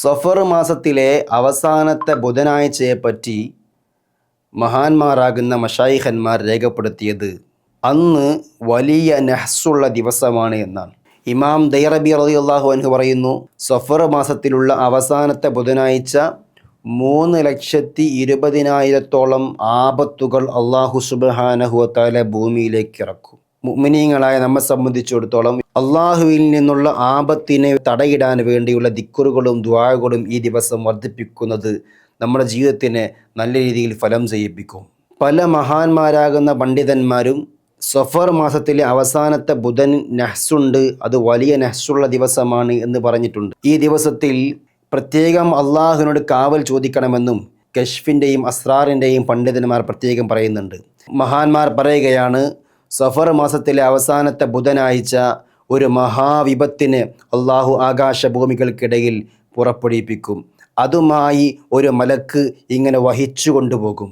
സഫർ മാസത്തിലെ അവസാനത്തെ ബുധനാഴ്ചയെ പറ്റി മഹാന്മാരാകുന്ന മഷായിഖന്മാർ രേഖപ്പെടുത്തിയത് അന്ന് വലിയ നെഹ്സുള്ള ദിവസമാണ് എന്നാണ്. ഇമാം ദൈറബി റളിയല്ലാഹു അൻഹു പറയുന്നു സഫർ മാസത്തിലുള്ള അവസാനത്തെ ബുധനാഴ്ച മൂന്ന് ലക്ഷത്തി ഇരുപതിനായിരത്തോളം ആപത്തുകൾ അള്ളാഹു സുബഹാനഹുവത്താലെ ഭൂമിയിലേക്ക് ഇറക്കും. മുഅ്മിനീങ്ങളായ നമ്മെ സംബന്ധിച്ചിടത്തോളം അള്ളാഹുവിൽ നിന്നുള്ള ആപത്തിനെ തടയിടാൻ വേണ്ടിയുള്ള ദിക്കുറുകളും ദ്വാകളും ഈ ദിവസം വർദ്ധിപ്പിക്കുന്നത് നമ്മുടെ ജീവിതത്തിനെ നല്ല രീതിയിൽ ഫലം ചെയ്യിപ്പിക്കും. പല മഹാന്മാരാകുന്ന പണ്ഡിതന്മാരും സഫർ മാസത്തിലെ അവസാനത്തെ ബുധൻ നെഹ്സുണ്ട്. അത് വലിയ നഹ്സുള്ള ദിവസമാണ് എന്ന് പറഞ്ഞിട്ടുണ്ട്. ഈ ദിവസത്തിൽ പ്രത്യേകം അള്ളാഹുവിനോട് കാവൽ ചോദിക്കണമെന്നും കഷ്ഫിന്റെയും അസ്രാറിന്റെയും പണ്ഡിതന്മാർ പ്രത്യേകം പറയുന്നുണ്ട്. മഹാന്മാർ പറയുകയാണ് സഫർ മാസത്തിലെ അവസാനത്തെ ബുധനാഴ്ച ഒരു മഹാവിപത്തിന് അള്ളാഹു ആകാശഭൂമികൾക്കിടയിൽ പുറപ്പെടുവിപ്പിക്കും. അതുമായി ഒരു മലക്ക് ഇങ്ങനെ വഹിച്ചു കൊണ്ടുപോകും.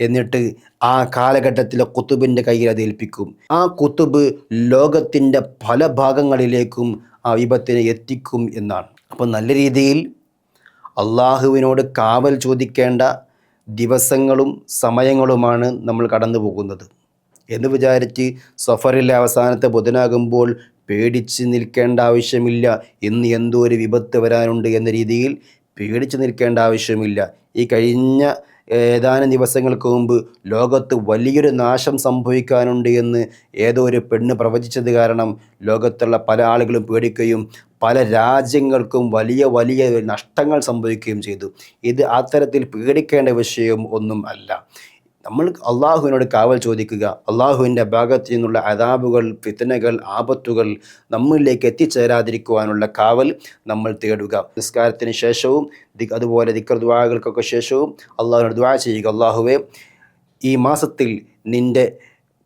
എന്നിട്ട് ആ കാലഘട്ടത്തിലെ കുത്തുബിന്റെ കയ്യിൽ അത് ഏൽപ്പിക്കും. ആ കുത്തുബ് ലോകത്തിന്റെ പല ഭാഗങ്ങളിലേക്കും ആ വിപത്തിനെ എത്തിക്കും എന്നാണ്. അപ്പോൾ നല്ല രീതിയിൽ അള്ളാഹുവിനോട് കാവൽ ചോദിക്കേണ്ട ദിവസങ്ങളും സമയങ്ങളുമാണ് നമ്മൾ കടന്നു പോകുന്നത് എന്ന് വിചാരിച്ച് സഫറിലെ അവസാനത്തെ ബുധനാകുമ്പോൾ പേടിച്ച് നിൽക്കേണ്ട ആവശ്യമില്ല. ഇന്ന് എന്തോ ഒരു വിപത്ത് വരാനുണ്ട് എന്ന രീതിയിൽ പേടിച്ച് നിൽക്കേണ്ട ആവശ്യമില്ല. ഈ കഴിഞ്ഞ ഏതാനും ദിവസങ്ങൾക്ക് മുമ്പ് ലോകത്ത് വലിയൊരു നാശം സംഭവിക്കാനുണ്ട് എന്ന് ഏതോ ഒരു പെണ്ണ് പ്രവചിച്ചത് കാരണം ലോകത്തുള്ള പല ആളുകളും പേടിക്കുകയും പല രാജ്യങ്ങൾക്കും വലിയ വലിയ നഷ്ടങ്ങൾ സംഭവിക്കുകയും ചെയ്തു. ഇത് അത്തരത്തിൽ പേടിക്കേണ്ട വിഷയം ഒന്നും അല്ല. നമ്മൾ അള്ളാഹുവിനോട് കാവൽ ചോദിക്കുക. അള്ളാഹുവിന്റെ ഭാഗത്തു നിന്നുള്ള അതാബുകൾ ഫിത്തനകൾ ആപത്തുകൾ നമ്മളിലേക്ക് എത്തിച്ചേരാതിരിക്കുവാനുള്ള കാവൽ നമ്മൾ തേടുക. നിസ്കാരത്തിന് ശേഷവും അതുപോലെ ദിക്കർ ദ്വാകൾക്കൊക്കെ ശേഷവും അള്ളാഹുവിനോട് ദ്വാ ചെയ്യുക. അള്ളാഹുവെ ഈ മാസത്തിൽ നിന്റെ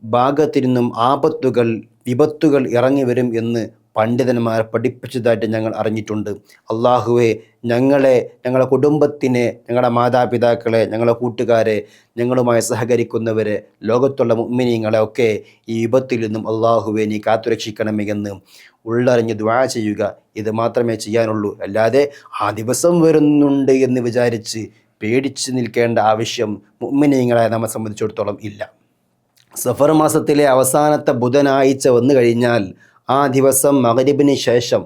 ഭാഗത്തു നിന്നും ആപത്തുകൾ വിപത്തുകൾ ഇറങ്ങി വരും എന്ന് പണ്ഡിതന്മാർ പഠിപ്പിച്ചതായിട്ട് ഞങ്ങൾ അറിഞ്ഞിട്ടുണ്ട്. അള്ളാഹുവെ ഞങ്ങളെ ഞങ്ങളുടെ കുടുംബത്തിനെ ഞങ്ങളുടെ മാതാപിതാക്കളെ ഞങ്ങളുടെ കൂട്ടുകാരെ ഞങ്ങളുമായി സഹകരിക്കുന്നവരെ ലോകത്തുള്ള മുമ്മിനിങ്ങളെ ഒക്കെ ഈ വിപത്തിൽ നിന്നും അള്ളാഹുവെ നീ കാത്തുരക്ഷിക്കണമെന്ന് ഉള്ളറിഞ്ഞ് ദ്വാ ചെയ്യുക. ഇത് മാത്രമേ ചെയ്യാനുള്ളൂ. അല്ലാതെ ആ ദിവസം വരുന്നുണ്ട് എന്ന് വിചാരിച്ച് പേടിച്ച് നിൽക്കേണ്ട ആവശ്യം മുമ്മിനിങ്ങളെ നമ്മെ സംബന്ധിച്ചിടത്തോളം ഇല്ല. സഫർ മാസത്തിലെ അവസാനത്തെ ബുധനാഴ്ച വന്നു കഴിഞ്ഞാൽ ആ ദിവസം മകരിബിന് ശേഷം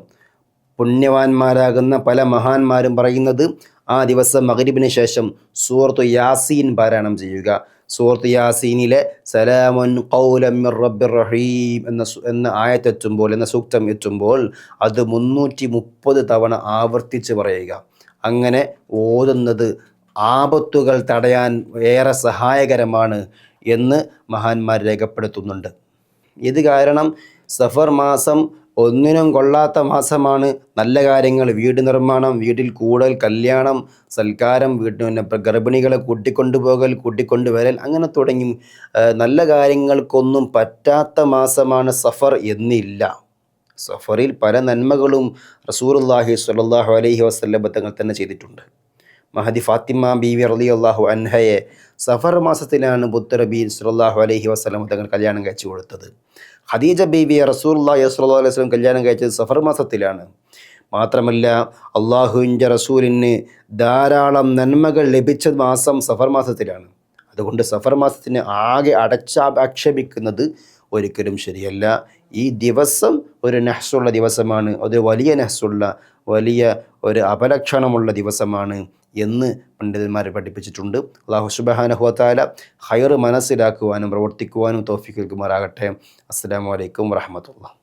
പുണ്യവാന്മാരാകുന്ന പല മഹാന്മാരും പറയുന്നത് ആ ദിവസം മകരിബിന് ശേഷം സൂറത്ത് യാസീൻ പാരായണം ചെയ്യുക. സൂറത്ത് യാസീനിലെ സലാമുൻ കൗലം റബ്ബിർ റഹീം എന്ന എന്ന ആയത്തെത്തുമ്പോൾ എന്ന സൂക്തം എത്തുമ്പോൾ അത് മുന്നൂറ്റി മുപ്പത് തവണ ആവർത്തിച്ച് പറയുക. അങ്ങനെ ഓതുന്നത് ആപത്തുകൾ തടയാൻ ഏറെ സഹായകരമാണ് എന്ന് മഹാന്മാർ രേഖപ്പെടുത്തുന്നുണ്ട്. ഇത് കാരണം സഫർ മാസം ഒന്നിനും കൊള്ളാത്ത മാസമാണ്. നല്ല കാര്യങ്ങൾ വീട് നിർമ്മാണം വീട്ടിൽ കൂടൽ കല്യാണം സൽക്കാരം വീട്ടിൽ പിന്നെ ഗർഭിണികളെ കൂട്ടിക്കൊണ്ടുപോകൽ കൂട്ടിക്കൊണ്ടുവരൽ അങ്ങനെ തുടങ്ങി. നല്ല കാര്യങ്ങൾക്കൊന്നും പറ്റാത്ത മാസമാണ് സഫർ എന്നില്ല. സഫറിൽ പല നന്മകളും റസൂറുല്ലാഹി സ്വല്ലാഹു അലൈഹി വസല്ലം തങ്ങൾ തന്നെ ചെയ്തിട്ടുണ്ട്. മഹദി ഫാത്തിമ ബീവി അലി അള്ളാഹു അൻഹയെ സഫർ മാസത്തിലാണ് ബുത്തറബീൻ സുല്ലാഹു അലഹി വസ്ലം തങ്ങൾ കല്യാണം കഴിച്ചു കൊടുത്തത്. ഖദീജ ബീവിയ റസൂല്ലാഹി സ്വല്ലാ അലൈഹി വസ്ലം കല്യാണം കഴിച്ചത് സഫർ മാസത്തിലാണ്. മാത്രമല്ല അള്ളാഹുവിന്റെ റസൂലിന് ധാരാളം നന്മകൾ ലഭിച്ച മാസം സഫർ മാസത്തിലാണ്. അതുകൊണ്ട് സഫർ മാസത്തിന് ആകെ അടച്ചാക്ഷേപിക്കുന്നത് ഒരിക്കലും ശരിയല്ല. ഈ ദിവസം ഒരു നെഹ്സുള്ള ദിവസമാണ്. ഒരു വലിയ നെഹ്സുള്ള വലിയ ഒരു അപലക്ഷണമുള്ള ദിവസമാണ് എന്ന് പണ്ഡിതന്മാർ പഠിപ്പിച്ചിട്ടുണ്ട്. അള്ളാഹു സുബാനഹുത്താല ഹയർ മനസ്സിലാക്കുവാനും പ്രവർത്തിക്കുവാനും തോഫിക്കുമാറാകട്ടെ അസ്സാം വലൈക്കും വറഹമത്തുള്ള